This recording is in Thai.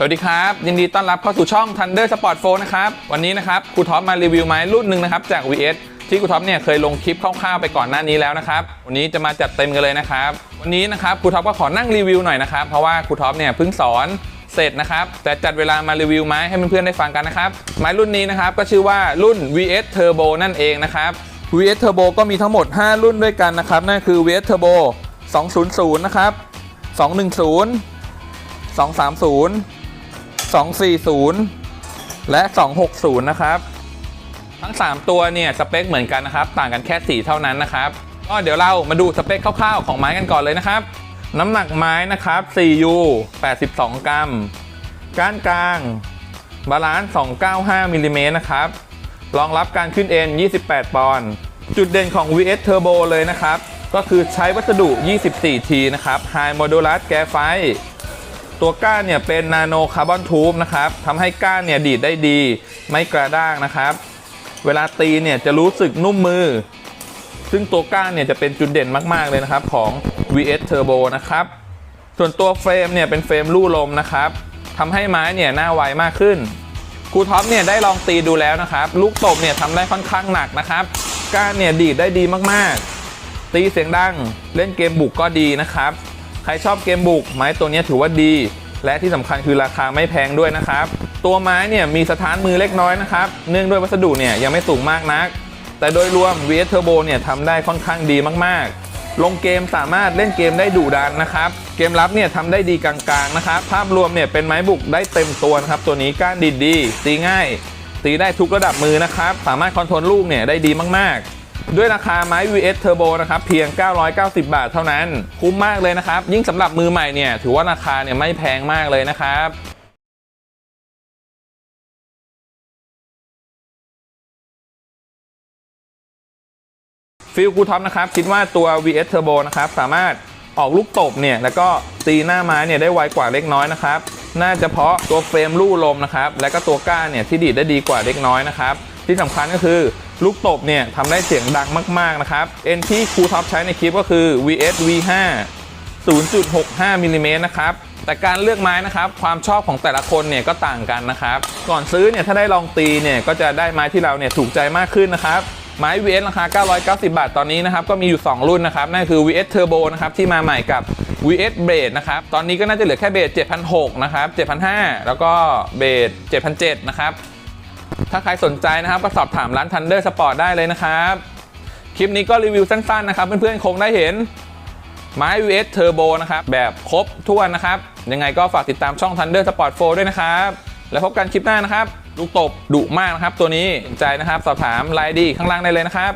สวัสดีครับ ยินดีต้อนรับเข้าสู่ช่อง Thunder Sport 4นะครับ วันนี้นะครับครูท็อปมารีวิวไม้รุ่นหนึ่งนะครับจาก VS ที่ครูท็อปเนี่ยเคยลงคลิปคร่าวๆไปก่อนหน้านี้แล้วนะครับ วันนี้จะมาจัดเต็มกันเลยนะครับ วันนี้นะครับครูท็อปก็ขอนั่งรีวิวหน่อยนะครับ เพราะว่าครูท็อปเนี่ยเพิ่งสอนเสร็จนะครับแต่จัดเวลามารีวิวไม้ให้เพื่อนๆได้ฟังกันนะครับ ไม้รุ่นนี้นะครับก็ชื่อว่ารุ่น VS Turbo นั่นเองนะครับ VS Turbo ก็มีทั้งหมด 5 รุ่นด้วยกันนะครับ นั่นคือ VS Turbo 200 นะครับ 210 230 240 และ 260 นะครับ ทั้ง 3 ตัวเนี่ยสเปคเหมือนกันนะครับ ต่างกันแค่สีเท่านั้นนะครับก็เดี๋ยวเรามาดูสเปคคร่าวๆของไม้กันก่อนเลยนะครับ น้ำหนักไม้นะครับ 4U 82 กรัม ก้านกลาง บาลานซ์ 295มิลลิเมตรนะครับ รองรับการขึ้นเอ็น 28 ปอนด์ จุดเด่นของ VS Turbo เลยนะครับ ก็คือใช้วัสดุ 24T นะครับ High Modulus Graphite ตัวก้านเนี่ยเป็นนาโนคาร์บอนทูบนะครับทำให้ก้านเนี่ยดีดได้ดี ไม่กระด้างนะครับ เวลาตีเนี่ยจะรู้สึกนุ่มมือ ซึ่งตัวก้านเนี่ยจะเป็นจุดเด่นมาก ๆ เลยนะครับของ VS Turbo นะครับ ส่วนตัวเฟรมเนี่ยเป็นเฟรมลู่ลมนะครับทำให้ไม้เนี่ยหน้าไวมากขึ้นครูท็อปเนี่ยได้ลองตีดูแล้วนะครับ ลูกตบเนี่ยทำได้ค่อนข้างหนักนะครับ ก้านเนี่ยดีดได้ดีมากๆ ตีเสียงดังเล่นเกมบุกก็ดีนะครับ รชอบเกมบุก ไม้ตัวนี้ถือว่าดี และที่สำคัญคือราคาไม่แพงด้วยนะครับ ตัวไม้เนี่ยมีสถานมือเล็กน้อยนะครับ เนื่องด้วยวัสดุเนี่ยยังไม่สูงมากนัก แต่โดยรวม VS Turbo เนี่ยทำได้ค่อนข้างดีมากๆ ลงเกมสามารถเล่นเกมได้ดุดันนะครับ เกมรับเนี่ยทำได้ดีกลางๆนะครับ ภาพรวมเนี่ยเป็นไม้บุกได้เต็มตัวนะครับ ตัวนี้ก้านดีดีตีง่าย ตีได้ทุกระดับมือนะครับ สามารถคอนโทรลลูกเนี่ยได้ดีมากๆ ด้วยราคาไม้ VS Turbo นะครับเพียง 990 บาทเท่านั้น คุ้มมากเลยนะครับ ยิ่งสำหรับมือใหม่เนี่ยถือว่าราคาเนี่ยไม่แพงมากเลยนะครับฟิลกูท็อปนะครับคิดว่าตัว VS Turbo นะครับสามารถออกลูกตบเนี่ยแล้วก็ตีหน้าไม้เนี่ยได้ไวกว่าเล็กน้อยนะครับน่าจะเพราะตัวเฟรมลู่ลมนะครับและก็ตัวก้านเนี่ยที่ดีดได้ดีกว่าเล็กน้อยนะครับที่สำคัญก็คือ ลูกตบเนี่ยทำได้เสียงดังมาก ๆ นะครับ เอ็นที่ครูท็อปใช้ในคลิปก็คือ VS V5 0.65มิลลิเมตรนะครับ แต่การเลือกไม้นะครับ ความชอบของแต่ละคนเนี่ยก็ต่างกันนะครับ ก่อนซื้อเนี่ยถ้าได้ลองตีเนี่ยก็จะได้ไม้ที่เราเนี่ยถูกใจมากขึ้นนะครับ ไม้ VS ราคา 990 บาท ตอนนี้นะครับก็มีอยู่ 2 รุ่นนะครับ นั่นคือ VS Turbo นะครับที่มาใหม่กับ VS Blade นะครับ ตอนนี้ก็น่าจะเหลือแค่เบส7,600นะครับ7,500แล้วก็เบส7,700นะครับ ถ้าใครสนใจนะครับก็สอบถามร้าน Thunder Sport ได้เลยนะครับ คลิปนี้ก็รีวิวสั้นๆนะครับ เพื่อนๆคงได้เห็นไม้ VS Turbo นะครับ แบบครบถ้วนนะครับ ยังไงก็ฝากติดตามช่อง Thunder Sport 4 ด้วยนะครับ แล้วพบกันคลิปหน้านะครับ ลูกตบดุมากนะครับ ตัวนี้สนใจนะครับ สอบถามไลน์ดีข้างล่างได้เลยนะครับ